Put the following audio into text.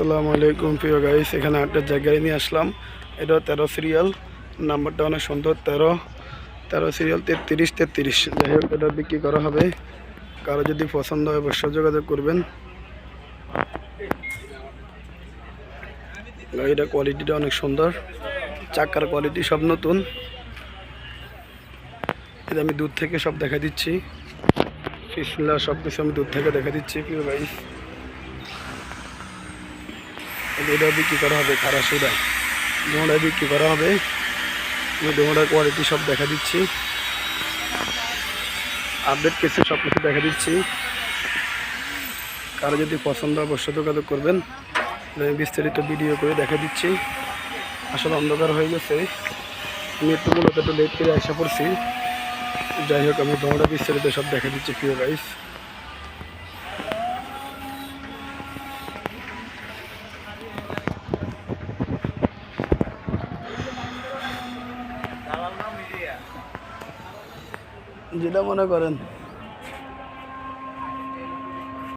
আসসালামু আলাইকুম। প্রিয় গাইস এখানে একটা জায়গায় নিয়ে আসলাম। এটা তেরো সিরিয়াল নাম্বারটা অনেক সুন্দর, তেরো তেরো সিরিয়াল তেত্রিশ তেত্রিশ। যাই হোক, এটা বিক্রি করা হবে। কারও যদি পছন্দ হয়, অবশ্যই যোগাযোগ করবেন। গাড়িটা কোয়ালিটিটা অনেক সুন্দর। চাকার কোয়ালিটি সব নতুন। এটা আমি দূর থেকে সব দেখা দিচ্ছি। ফিসলা সব কিছু আমি দূর থেকে দেখা দিচ্ছি, প্রিয় গাইস এটা বিক্রি করা হবে খারাসুরা ডোমরা বিক্রি করা হবে। আমি ডোমরার কোয়ালিটি সব দেখা দিচ্ছি। আপডেট কিছু সব কিছু দেখা দিচ্ছি। কারও যদি পছন্দ অবশ্যই যোগাযোগ করবেন। আমি বিস্তারিত ভিডিও করে দেখা দিচ্ছি। আসলে অন্ধকার হয়ে গেছে। আমি একটু মূলত একটু লেট করে আসা পড়ছি। যাই হোক, আমি ডোমরা বিস্তারিত সব দেখা দিচ্ছি, প্রিয় গাইস যেটা মনে করেন।